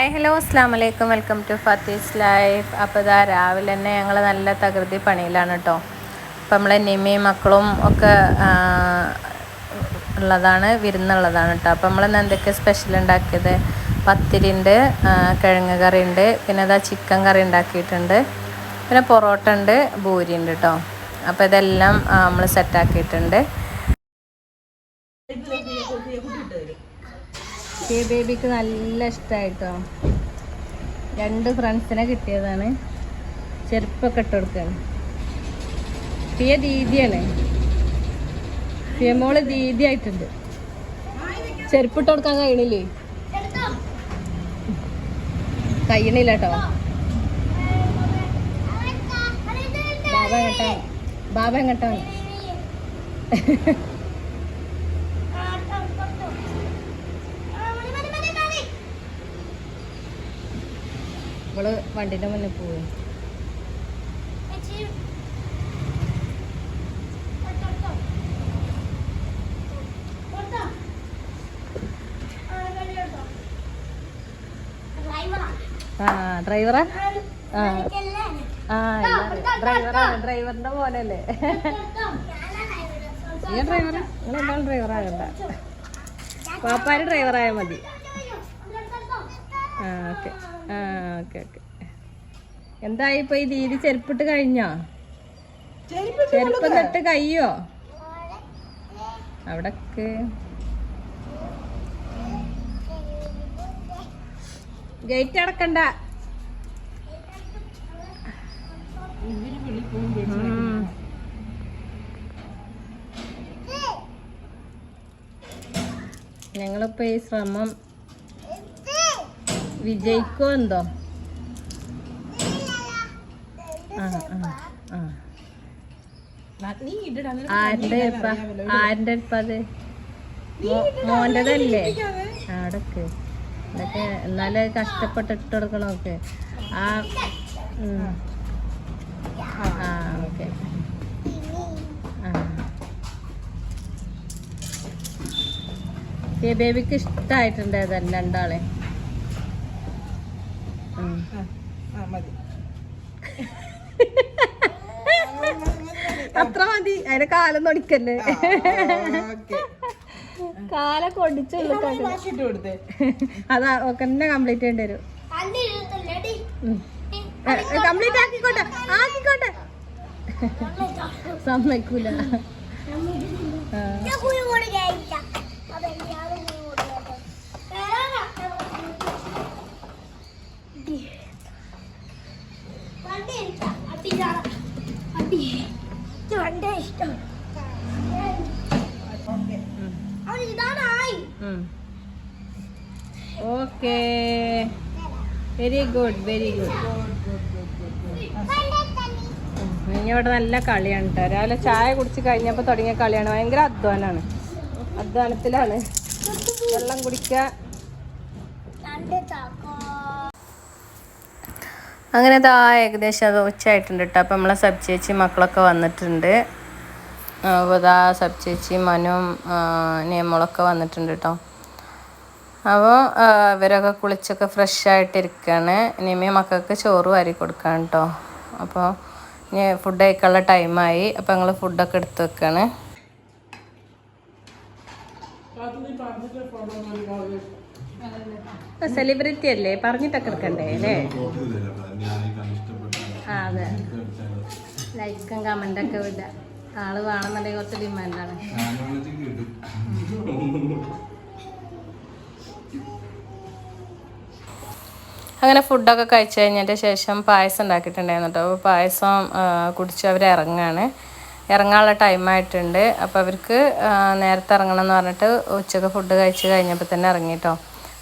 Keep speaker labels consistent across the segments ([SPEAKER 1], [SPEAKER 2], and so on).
[SPEAKER 1] Hi hello അസ്സാം വലൈക്കും welcome to ഫത്തീസ് life അപ്പോൾ ഇതാ രാവിലെ തന്നെ ഞങ്ങൾ നല്ല തകൃതി പണിയിലാണ് കേട്ടോ അപ്പം നമ്മളെ നിമ്മയും മക്കളും ഒക്കെ ഉള്ളതാണ് വിരുന്നുള്ളതാണ് കേട്ടോ അപ്പം നമ്മളിന്ന് എന്തൊക്കെ സ്പെഷ്യൽ ഉണ്ടാക്കിയത്? പത്തിരി ഉണ്ട് കിഴങ്ങ് കറി ഉണ്ട് പിന്നെ ഇതാ ചിക്കൻ കറി ഉണ്ടാക്കിയിട്ടുണ്ട്. പിന്നെ പൊറോട്ട ഉണ്ട് ഭൂരി ഉണ്ട് കേട്ടോ അപ്പോൾ ഇതെല്ലാം നമ്മൾ സെറ്റാക്കിയിട്ടുണ്ട് കെ ബേബിക്ക് നല്ല ഇഷ്ടമായിട്ടോ രണ്ട് ഫ്രണ്ട്സിനെ കിട്ടിയതാണ്. ചെരുപ്പൊക്കെ ഇട്ട് കൊടുക്കുകയാണ് പിയ ദീദിയാണ്. പിയമോൾ ദീദി ആയിട്ടുണ്ട് ചെരുപ്പിട്ട് കൊടുക്കാൻ കഴിയണില്ലേ? കഴിയണില്ല കേട്ടോ. ബാബ എങ്ങട്ടാണ്? ബാബ എങ്ങട്ടാണ്? ഇവൾ വണ്ടിന്റെ മുന്നിൽ പോവും. ആ ഡ്രൈവറാ? ആ. ആ ഡ്രൈവറാണ് ഡ്രൈവറിന്റെ പോലല്ലേ ഈ ഡ്രൈവർ നിങ്ങൾ എന്താണ് ഡ്രൈവറാകണ്ട പാപ്പാര് ഡ്രൈവറായാൽ മതി. ആ ഓക്കെ. Okay okay. എന്തായി ഇപ്പൊ ഈ ദീദി ചെരുപ്പിട്ട് കഴിഞ്ഞോ? ചെരുപ്പ് നട്ട് കയ്യോ? അവിടക്ക്. ഗേറ്റ് അടക്കണ്ട. ഞങ്ങളിപ്പോ ഈ ശ്രമം വിജയിക്കോ എന്തോ? ആരുടെ ആരുടെ ഇപ്പ അത്. മോ- ഇതൊക്കെ എന്നാലും കഷ്ടപ്പെട്ട് ഇട്ട് കൊടുക്കണമൊക്കെ. ആ. ആ. ഓക്കെ. ആ. ബേബിക്ക് ഇഷ്ടമായിട്ടുണ്ട് അതല്ല രണ്ടാളെ? അത്ര മതി. അതിന്റെ കാലം തൊടിക്കല്ലേ
[SPEAKER 2] ഓക്കെ.
[SPEAKER 1] കാലൊക്കെ ഒടിച്ചുള്ളൂ അതാ ഒക്കെ തന്നെ കംപ്ലീറ്റ് ചെയ്യേണ്ടി വരും. കംപ്ലീറ്റ് ആക്കിക്കോട്ടെ. ആക്കിക്കോട്ടെ. സമ്മതിക്കൂല. ആ.
[SPEAKER 3] ഇഷ്ടം. അവൻ ഇതാണായി.
[SPEAKER 1] ഉം. Okay. Very good very good ഇവിടെ നല്ല കളിയാണ് കേട്ടോ രാവിലെ ചായ കുടിച്ച് കഴിഞ്ഞപ്പോൾ തുടങ്ങിയ കളിയാണ്. ഭയങ്കര അധ്വാനാണ്. അധ്വാനത്തിലാണ്. വെള്ളം കുടിക്കുക അങ്ങനെ ഇതാ ഏകദേശം അത് ഉച്ചയായിട്ടുണ്ട് കേട്ടോ അപ്പം നമ്മളെ സബ് ചേച്ചി മക്കളൊക്കെ വന്നിട്ടുണ്ട്. അപ്പോൾ ഇതാ സബ് ചേച്ചി മനും നിയമങ്ങളൊക്കെ വന്നിട്ടുണ്ട് കേട്ടോ അപ്പോൾ ഇവരൊക്കെ കുളിച്ചൊക്കെ ഫ്രഷ് ആയിട്ടിരിക്കുകയാണ് ഇനിമേ മക്കൾക്ക് ചോറ് വാരി കൊടുക്കാൻ കേട്ടോ അപ്പോൾ ഇനി ഫുഡ് കഴിക്കാനുള്ള ടൈമായി. അപ്പോൾ ഞങ്ങൾ ഫുഡൊക്കെ എടുത്ത് വെക്കുകയാണ് സെലിബ്രിറ്റി അല്ലേ? പറഞ്ഞിട്ടൊക്കെ എടുക്കണ്ടേ അല്ലേ? അതെ. ലൈക്കും കമന്റ് ഒക്കെ വിട. ആൾ വേണമെന്നുണ്ടെങ്കിൽ കുറച്ച് ഡിമാൻഡാണ്. അങ്ങനെ ഫുഡൊക്കെ കഴിച്ചു കഴിഞ്ഞതിന്റെ ശേഷം പായസം ഉണ്ടാക്കിയിട്ടുണ്ടായിരുന്നു കേട്ടോ അപ്പോൾ പായസം കുടിച്ച് അവർ ഇറങ്ങാണ്. ഇറങ്ങാനുള്ള ടൈമായിട്ടുണ്ട് അപ്പോൾ അവർക്ക് നേരത്തെ ഇറങ്ങണം എന്ന് പറഞ്ഞിട്ട് ഉച്ചയ്ക്ക് ഫുഡ് കഴിച്ച് കഴിഞ്ഞപ്പോൾ തന്നെ ഇറങ്ങി കേട്ടോ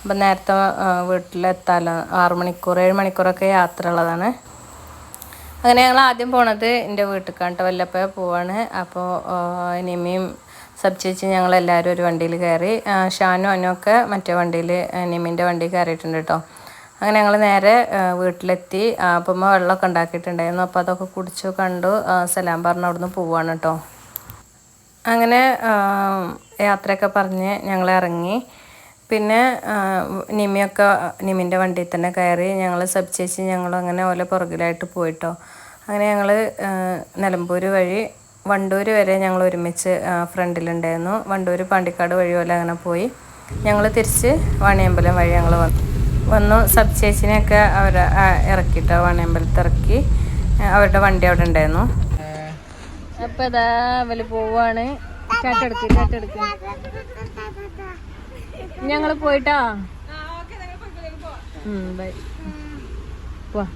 [SPEAKER 1] അപ്പം നേരത്തെ വീട്ടിലെത്താമല്ലോ വീട്ടിലെത്താലോ. ആറ് മണിക്കൂർ ഏഴ് മണിക്കൂറൊക്കെ യാത്ര ഉള്ളതാണ്. അങ്ങനെ ഞങ്ങൾ ആദ്യം പോണത് എന്റെ വീട്ടിലേക്കാണ് കേട്ടോ വല്ലപ്പോഴ പോവാണ്. അപ്പോൾ സബ് ചേച്ചി ഞങ്ങളെല്ലാവരും ഒരു വണ്ടിയിൽ കയറി ഷാനും അനു ഒക്കെ മറ്റേ വണ്ടിയിൽ നിമിന്റെ വണ്ടി കയറിയിട്ടുണ്ട് കേട്ടോ അങ്ങനെ ഞങ്ങൾ നേരെ വീട്ടിലെത്തി. അപ്പം വെള്ളമൊക്കെ ഉണ്ടാക്കിയിട്ടുണ്ടായിരുന്നു. അപ്പോൾ അതൊക്കെ കുടിച്ചു കണ്ടു സലാം പറഞ്ഞ് അവിടുന്ന് പോവാണ് കേട്ടോ അങ്ങനെ യാത്രയൊക്കെ പറഞ്ഞ് ഞങ്ങൾ ഇറങ്ങി. പിന്നെ നിമിയൊക്കെ നിമിന്റെ വണ്ടിയിൽ തന്നെ കയറി ഞങ്ങൾ സബ് ചേച്ചി ഞങ്ങൾ അങ്ങനെ ഓല പുറകിലായിട്ട് പോയിട്ടോ. അങ്ങനെ ഞങ്ങൾ നിലമ്പൂർ വഴി വണ്ടൂർ വരെ ഞങ്ങൾ ഒരുമിച്ച് ഫ്രണ്ടിലുണ്ടായിരുന്നു. വണ്ടൂർ പാണ്ടിക്കാട് വഴി പോലെ അങ്ങനെ പോയി. ഞങ്ങൾ തിരിച്ച് വാണിയമ്പലം വഴി ഞങ്ങൾ വന്നു. വന്നു സബ് ചേച്ചിനെയൊക്കെ അവർ ഇറക്കിയിട്ടോ വാണിയമ്പലത്ത് ഇറക്കി. അവരുടെ വണ്ടി അവിടെ ഉണ്ടായിരുന്നു. അപ്പം ഇതാ അവൽ പോവാണ്. കാട്ടെടുക്ക് കാട്ടെടുക്ക് ഞങ്ങൾ പോയിട്ടാ? ബൈ. പോവാ.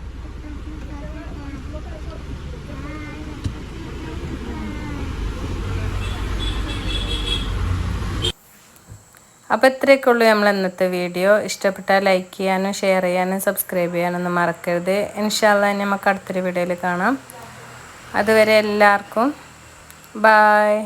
[SPEAKER 1] അപ്പോൾ ഇത്രയൊക്കെ ഉള്ളൂ നമ്മൾ ഇന്നത്തെ വീഡിയോ. ഇഷ്ടപ്പെട്ടാൽ ലൈക്ക് ചെയ്യാനും ഷെയർ ചെയ്യാനും സബ്സ്ക്രൈബ് ചെയ്യാനൊന്നും മറക്കരുത്. ഇൻഷാല്ല നമുക്ക് അടുത്തൊരു വീഡിയോയിൽ കാണാം. അതുവരെ എല്ലാവർക്കും ബായ്